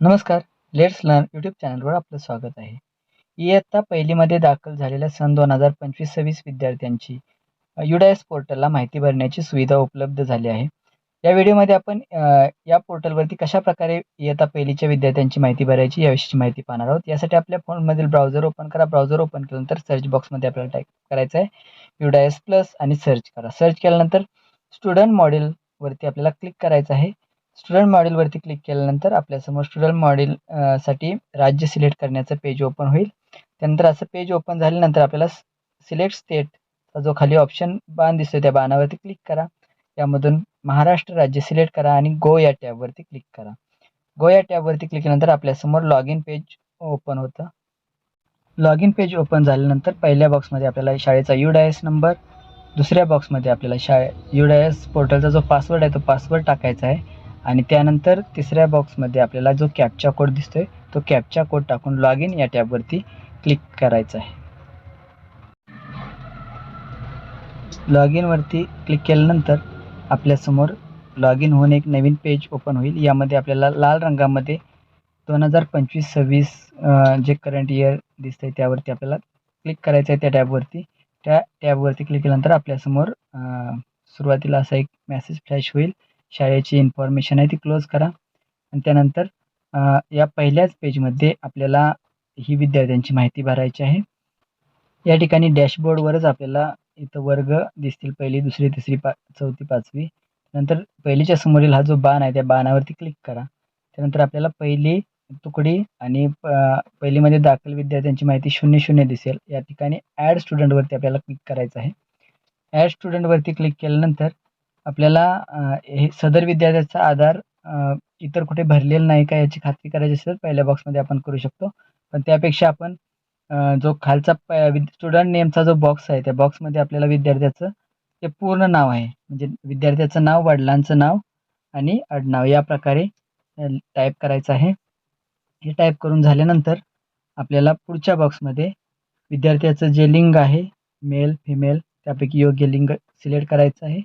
नमस्कार let's learn YouTube चॅनलवर आपलं स्वागत आहे. इयत्ता पहिलीमध्ये दाखल झालेल्या सन दोन हजार पंचवीस सव्वीस विद्यार्थ्यांची युडायस पोर्टलला माहिती भरण्याची सुविधा उपलब्ध झाली आहे. या व्हिडिओमध्ये आपण या पोर्टलवरती कशा प्रकारे इयत्ता पहिलीच्या विद्यार्थ्यांची माहिती भरायची याविषयीची माहिती पाहणार आहोत. यासाठी आपल्या फोनमधील ब्राउझर ओपन करा. ब्राउझर ओपन केल्यानंतर सर्च बॉक्समध्ये आपल्याला टाईप करायचं आहे. युडायस प्लस आणि सर्च करा. सर्च केल्यानंतर स्टुडंट मॉडेलवरती आपल्याला क्लिक करायचं आहे. स्टुडंट मॉडेलवरती क्लिक केल्यानंतर आपल्यासमोर स्टुडंट मॉडेल साठी राज्य सिलेक्ट करण्याचं पेज ओपन होईल. त्यानंतर असं पेज ओपन झाल्यानंतर आपल्याला सिलेक्ट स्टेटचा जो खाली ऑप्शन बाण दिसतो त्या बाणावरती क्लिक करा. यामधून महाराष्ट्र राज्य सिलेक्ट करा आणि गो या टॅबवरती क्लिक करा. गो या टॅबवरती क्लिक केल्यानंतर आपल्यासमोर लॉग इन पेज ओपन होतं. लॉग इन पेज ओपन झाल्यानंतर पहिल्या बॉक्समध्ये आपल्याला शाळेचा यू डायस नंबर दुसऱ्या बॉक्समध्ये आपल्याला शाळे यू डायस पोर्टलचा जो पासवर्ड आहे तो पासवर्ड टाकायचा आहे. आणि त्यानंतर तिसऱ्या बॉक्समध्ये आपल्याला जो कॅपचा कोड दिसतोय तो कॅपचा कोड टाकून लॉग इन या टॅबवरती क्लिक करायचं आहे. लॉग इनवरती क्लिक केल्यानंतर आपल्यासमोर लॉग इन होऊन एक नवीन पेज ओपन होईल. यामध्ये आपल्याला लाल रंगामध्ये दोन हजार पंचवीस सव्वीस जे करंट इयर दिसतंय त्यावरती आपल्याला क्लिक करायचं आहे त्या टॅबवरती. त्या टॅबवरती क्लिक केल्यानंतर आपल्यासमोर सुरुवातीला असा एक मेसेज फ्लॅश होईल. शाळेची इन्फॉर्मेशन आहे ती क्लोज करा. आणि त्यानंतर या पहिल्याच पेजमध्ये आपल्याला ही विद्यार्थ्यांची माहिती भरायची आहे. या ठिकाणी डॅशबोर्डवरच आपल्याला इथं वर्ग दिसतील पहिली दुसरी तिसरी पा चौथी पाचवी. नंतर पहिलीच्या समोरील हा जो बाण आहे त्या बाणावरती क्लिक करा. त्यानंतर आपल्याला पहिली तुकडी आणि प- पहिलीमध्ये दाखल विद्यार्थ्यांची माहिती शून्य शून्य दिसेल. या ठिकाणी ॲड स्टुडंटवरती आपल्याला क्लिक करायचं आहे. ॲड स्टुडंटवरती क्लिक केल्यानंतर आपल्याला हे सदर विद्यार्थ्याचा आधार इतर कुठे भरलेला नाही का याची खात्री करायची असेल तर पहिल्या बॉक्समध्ये आपण करू शकतो. पण त्यापेक्षा आपण जो खालचा प स्टुडंट नेमचा जो बॉक्स आहे त्या बॉक्समध्ये आपल्याला विद्यार्थ्याचं ते पूर्ण नाव आहे. म्हणजे विद्यार्थ्याचं नाव वडिलांचं नाव आणि आडनाव या प्रकारे टाईप करायचं आहे. हे टाईप करून झाल्यानंतर आपल्याला पुढच्या बॉक्समध्ये विद्यार्थ्याचं जे लिंग आहे मेल फिमेल त्यापैकी योग्य लिंग सिलेक्ट करायचं आहे.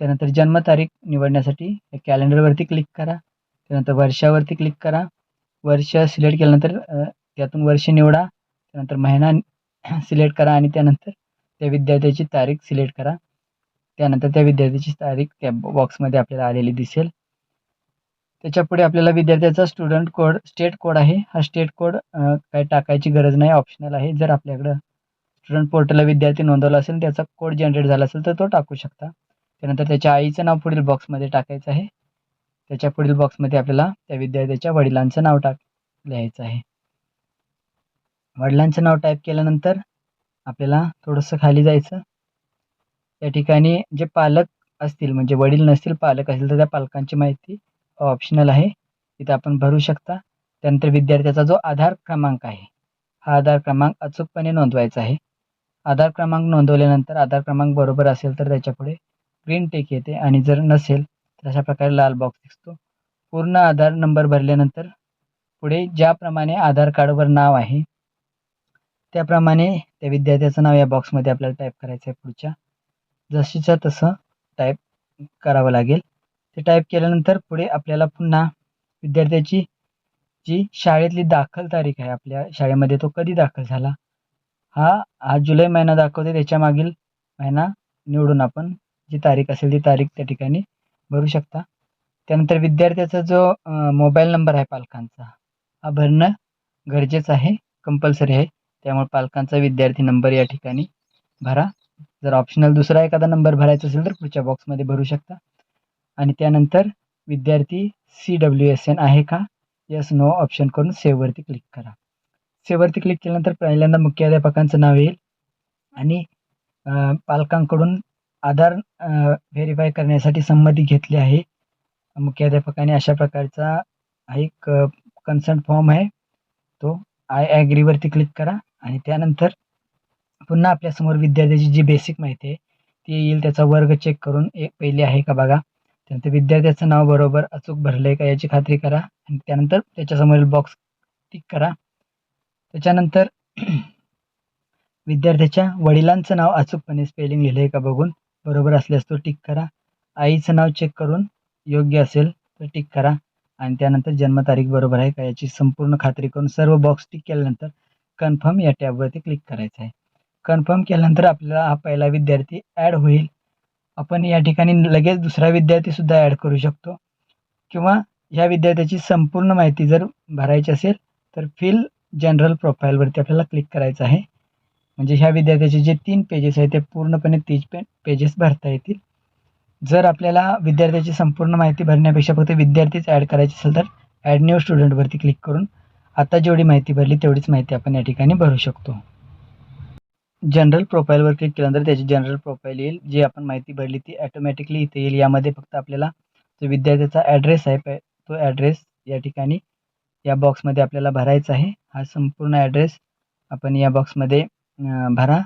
त्यानंतर जन्मतारीख निवडण्यासाठी कॅलेंडरवरती क्लिक करा. त्यानंतर वर्षावरती क्लिक करा. वर्ष सिलेक्ट केल्यानंतर त्यातून वर्ष निवडा. त्यानंतर महिना सिलेक्ट करा आणि त्यानंतर त्या विद्यार्थ्याची तारीख सिलेक्ट करा. त्यानंतर त्या विद्यार्थ्याची तारीख त्या बॉक्समध्ये आपल्याला आलेली दिसेल. त्याच्यापुढे आपल्याला विद्यार्थ्याचा स्टुडंट कोड स्टेट कोड आहे. हा स्टेट कोड काय टाकायची गरज नाही. ऑप्शनल आहे. जर आपल्याकडं स्टुडंट पोर्टलला विद्यार्थी नोंदवला असेल त्याचा कोड जनरेट झाला असेल तर तो टाकू शकता. त्यानंतर त्याच्या आईचं नाव पुढील बॉक्समध्ये टाकायचं आहे. त्याच्या पुढील बॉक्समध्ये आपल्याला त्या विद्यार्थ्याच्या वडिलांचं नाव टाक लिहायचं आहे. वडिलांचं नाव टाईप केल्यानंतर आपल्याला थोडंसं खाली जायचं. त्या ठिकाणी जे पालक असतील म्हणजे वडील नसतील पालक असतील तर त्या पालकांची माहिती ऑप्शनल आहे. तिथे आपण भरू शकता. त्यानंतर विद्यार्थ्याचा जो आधार क्रमांक आहे हा आधार क्रमांक अचूकपणे नोंदवायचा आहे. आधार क्रमांक नोंदवल्यानंतर आधार क्रमांक बरोबर असेल तर त्याच्यापुढे ग्रीन टेक येते आणि जर नसेल तर अशा प्रकारे लाल बॉक्स दिसतो. पूर्ण आधार नंबर भरल्यानंतर पुढे ज्याप्रमाणे आधार कार्डवर नाव आहे त्याप्रमाणे त्या विद्यार्थ्याचं नाव या बॉक्समध्ये आपल्याला टाईप करायचं आहे पुढच्या. जशीच्या तसं टाईप करावं लागेल. ते टाईप केल्यानंतर पुढे आपल्याला पुन्हा विद्यार्थ्याची जी शाळेतली दाखल तारीख आहे आपल्या शाळेमध्ये तो कधी दाखल झाला हा हा जुलै महिना दाखवते त्याच्या मागील महिना निवडून आपण जी तारीख असेल ती तारीख त्या ठिकाणी भरू शकता. त्यानंतर विद्यार्थ्याचा जो मोबाईल नंबर आहे पालकांचा हा भरणं गरजेचं आहे कंपल्सरी आहे. त्यामुळे पालकांचा विद्यार्थी नंबर या ठिकाणी भरा. जर ऑप्शनल दुसरा एखादा नंबर भरायचा असेल तर पुढच्या बॉक्समध्ये भरू शकता. आणि त्यानंतर विद्यार्थी सी डब्ल्यू एस एन आहे का? यस नो ऑप्शन करून सेव्हवरती क्लिक करा. सेव्हवरती क्लिक केल्यानंतर पहिल्यांदा मुख्याध्यापकांचं नाव येईल. आणि पालकांकडून आधार व्हेरीफाय करण्यासाठी संमती घेतली आहे. मुख्याध्यापकाने अशा प्रकारचा हा एक कन्सर्न फॉर्म आहे. तो आय ॲग्रीवरती क्लिक करा आणि त्यानंतर पुन्हा आपल्यासमोर विद्यार्थ्याची जी बेसिक माहिती आहे ती येईल. त्याचा वर्ग चेक करून एक पहिली आहे का बघा. त्यानंतर विद्यार्थ्याचं नाव बरोबर अचूक भरलं आहे का याची खात्री करा. आणि त्यानंतर त्याच्यासमोरील बॉक्स टिक करा. त्याच्यानंतर विद्यार्थ्याच्या वडिलांचं नाव अचूकपणे स्पेलिंग लिहिलं आहे का बघून. बरोबर असल्यास तो टिक करा. आईचं नाव चेक करून योग्य असेल तर टिक करा. आणि त्यानंतर जन्मतारीख बरोबर आहे का याची संपूर्ण खात्री करून सर्व बॉक्स टिक केल्यानंतर कन्फर्म या टॅबवरती क्लिक करायचं आहे. कन्फर्म केल्यानंतर आपल्याला हा पहिला विद्यार्थी ॲड होईल. आपण या ठिकाणी लगेच दुसरा विद्यार्थीसुद्धा ॲड करू शकतो. किंवा ह्या विद्यार्थ्याची संपूर्ण माहिती जर भरायची असेल तर फिल जनरल प्रोफाईलवरती आपल्याला क्लिक करायचं आहे. म्हणजे ह्या विद्यार्थ्याचे जे तीन पेजेस आहेत ते पूर्णपणे तीस पे पेजेस भरता येतील. जर आपल्याला विद्यार्थ्याची संपूर्ण माहिती भरण्यापेक्षा फक्त विद्यार्थीच ॲड करायची असेल तर ॲड न्यू स्टुडंटवरती क्लिक करून आता जेवढी माहिती भरली तेवढीच माहिती आपण या ठिकाणी भरू शकतो. जनरल प्रोफाईलवर क्लिक केल्यानंतर त्याची जनरल प्रोफाईल येईल. जी आपण माहिती भरली ती ॲटोमॅटिकली इथे येईल. यामध्ये फक्त आपल्याला जो विद्यार्थ्याचा ॲड्रेस आहे तो ॲड्रेस या ठिकाणी या बॉक्समध्ये आपल्याला भरायचा आहे. हा संपूर्ण ॲड्रेस आपण या बॉक्समध्ये भरा.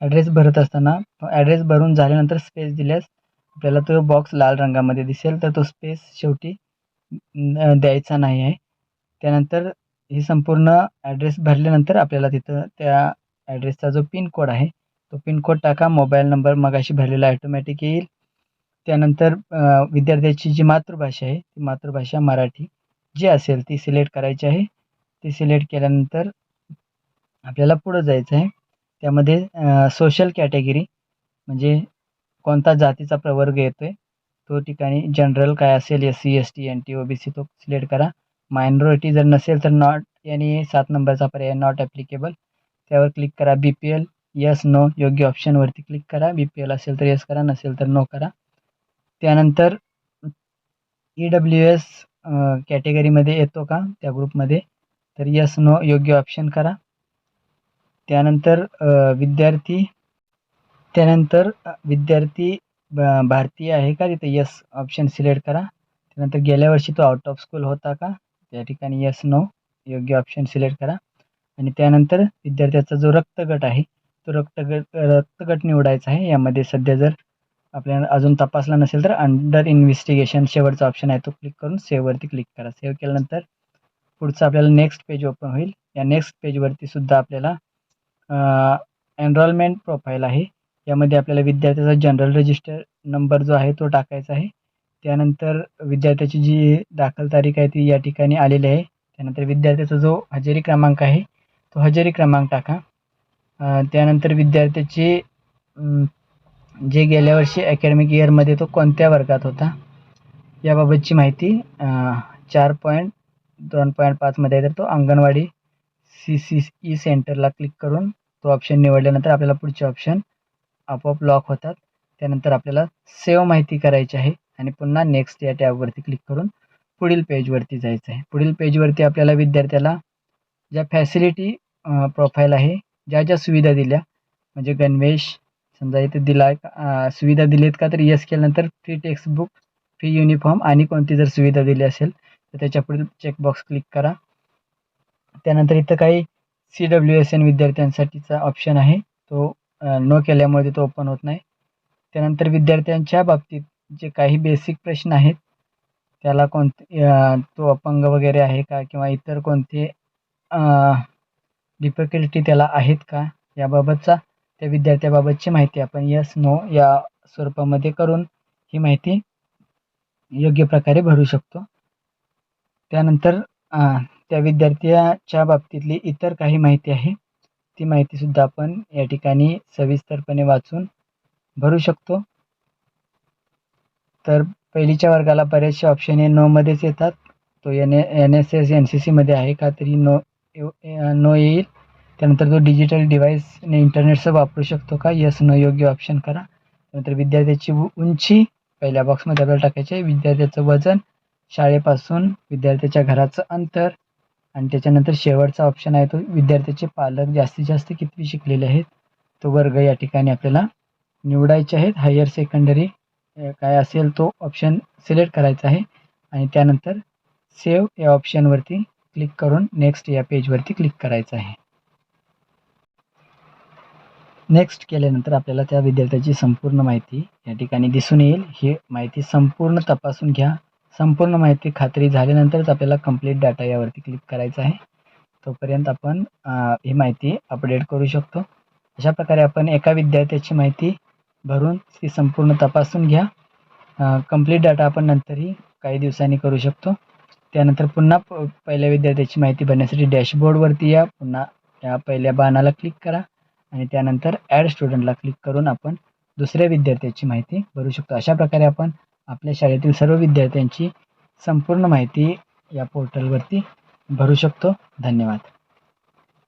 ॲड्रेस भरत असताना ॲड्रेस भरून झाल्यानंतर स्पेस दिल्यास आपल्याला तो बॉक्स लाल रंगामध्ये दिसेल तर तो स्पेस शेवटी द्यायचा नाही आहे. त्यानंतर ही संपूर्ण ॲड्रेस भरल्यानंतर आपल्याला तिथं त्या ॲड्रेसचा जो पिन कोड आहे तो पिन कोड टाका मोबाईल नंबर मगाशी भरलेला ॲटोमॅटिक येईल. त्यानंतर विद्यार्थ्याची जी मातृभाषा आहे ती मातृभाषा मराठी. जी असेल ती सिलेक्ट करायची आहे. ती सिलेक्ट केल्यानंतर आपल्याला पुढं जायचं आहे. त्यामध्ये सोशल कॅटेगरी म्हणजे कोणता जातीचा प्रवर्ग येतो आहे तो ठिकाणी जनरल काय असेल S C S T N T O B C तो सिलेक्ट करा. मायनॉरिटी जर नसेल तर नॉट याने सात नंबरचा पर्याय नॉट ॲप्लिकेबल त्यावर क्लिक करा B P L yes no योग्य ऑप्शनवरती क्लिक करा. बी पी एल असेल तर यस करा नसेल तर नो करा. त्यानंतर ई डब्ल्यू एस कॅटेगरीमध्ये येतो का? त्या ग्रुपमध्ये तर यस नो योग्य ऑप्शन करा. त्यानंतर विद्यार्थी त्यानंतर विद्यार्थी भारतीय आहे का? तिथे यस ऑप्शन सिलेक्ट करा. त्यानंतर गेल्या वर्षी तो आउट ऑफ स्कूल होता का? त्या ठिकाणी यस नो योग्य ऑप्शन सिलेक्ट करा. आणि त्यानंतर विद्यार्थ्याचा जो रक्तगट आहे तो रक्तगट रक्तगट निवडायचा आहे. यामध्ये सध्या जर आपल्याला अजून तपासला नसेल तर अंडर इन्व्हेस्टिगेशन शेवटचा ऑप्शन आहे. तो क्लिक करून सेववरती क्लिक करा. सेव्ह केल्यानंतर पुढचं आपल्याला नेक्स्ट पेज ओपन होईल. या नेक्स्ट पेजवरती सुद्धा आपल्याला एनरोलमेंट प्रोफाईल आहे. यामध्ये आपल्याला विद्यार्थ्याचा जनरल रजिस्टर नंबर जो आहे तो टाकायचा आहे. त्यानंतर विद्यार्थ्याची जी दाखल तारीख आहे ती या ठिकाणी आलेली आहे. त्यानंतर विद्यार्थ्याचा जो हजेरी क्रमांक आहे तो हजेरी क्रमांक टाका. त्यानंतर विद्यार्थ्याची जे गेल्या वर्षी अकॅडमिक इयरमध्ये तो कोणत्या वर्गात होता? याबाबतची माहिती चार पॉईंट दोन पॉईंट पाचमध्ये तर तो अंगणवाडी सी सी ई सेंटरला क्लिक करून तो ऑप्शन निवडल्यानंतर आपल्याला पुढचे ऑप्शन आपोआप लॉक होतात. त्यानंतर आपल्याला सेव्ह माहिती करायची आहे आणि पुन्हा नेक्स्ट या टॅबवरती क्लिक करून पुढील पेजवरती जायचं आहे. पुढील पेजवरती आपल्याला विद्यार्थ्याला ज्या फॅसिलिटी प्रोफाईल आहे ज्या ज्या सुविधा दिल्या म्हणजे गणवेश समजा इथे दिलाय सुविधा दिलीत का? तर यस केल्यानंतर फ्री टेक्स्टबुक फ्री युनिफॉर्म आणि कोणती जर सुविधा दिली असेल तर त्याच्या पुढील चेकबॉक्स क्लिक करा. त्यानंतर इथं काही सी डब्ल्यू एस एन विद्यार्थ्यांसाठीचा ऑप्शन आहे. तो नो केल्यामुळे तो ओपन होत नाही. त्यानंतर विद्यार्थ्यांच्या बाबतीत जे काही बेसिक प्रश्न आहेत त्याला कोणते तो अपंग वगैरे आहे का? किंवा इतर कोणते डिफिकल्टी त्याला आहेत का? याबाबतचा त्या विद्यार्थ्याबाबतची माहिती आपण यस नो या स्वरूपामध्ये करून ही माहिती योग्य प्रकारे भरू शकतो. त्यानंतर त्या विद्यार्थ्याच्या बाबतीतली इतर काही माहिती आहे. ती माहितीसुद्धा आपण या ठिकाणी सविस्तरपणे वाचून भरू शकतो. तर पहिलीच्या वर्गाला बरेचसे ऑप्शन हे नोमध्येच येतात. तो N N S S N C सीमध्ये आहे. का तरी नो नो येईल. त्यानंतर तो डिजिटल डिव्हाइसने इंटरनेटचं वापरू शकतो का? यस न योग्य ऑप्शन करा. त्यानंतर विद्यार्थ्याची उंची पहिल्या बॉक्समध्ये आपल्याला टाकायचे आहे. विद्यार्थ्याचं वजन शाळेपासून विद्यार्थ्याच्या घराचं अंतर आणि त्याच्यानंतर शेवटचा ऑप्शन आहे तो विद्यार्थ्याचे पालक जास्तीत जास्त कितवी शिकलेले आहेत? तो वर्ग या ठिकाणी आपल्याला निवडायचे आहेत. हायर सेकंडरी काय असेल तो ऑप्शन सिलेक्ट करायचा आहे. आणि त्यानंतर सेव्ह या ऑप्शनवरती क्लिक करून नेक्स्ट या पेजवरती क्लिक करायचं आहे. नेक्स्ट केल्यानंतर आपल्याला त्या विद्यार्थ्याची संपूर्ण माहिती या ठिकाणी दिसून येईल. ही माहिती संपूर्ण तपासून घ्या. संपूर्ण माहिती खात्री झाल्यानंतरच आपल्याला कंप्लीट डाटा यावरती क्लिक करायचं आहे. तोपर्यंत आपण ही माहिती अपडेट करू शकतो. अशा प्रकारे आपण एका विद्यार्थ्याची माहिती भरून ती संपूर्ण तपासून घ्या. कंप्लीट डाटा आपण नंतरही काही दिवसांनी करू शकतो. त्यानंतर पुन्हा प पहिल्या विद्यार्थ्याची माहिती भरण्यासाठी डॅशबोर्डवरती या. पुन्हा या पहिल्या बाणाला क्लिक करा. आणि त्यानंतर ॲड स्टुडंटला क्लिक करून आपण दुसऱ्या विद्यार्थ्याची माहिती भरू शकतो. अशा प्रकारे आपण आपल्या शाळेतील सर्व विद्यार्थ्यांची संपूर्ण माहिती या पोर्टलवरती भरू शकतो. धन्यवाद.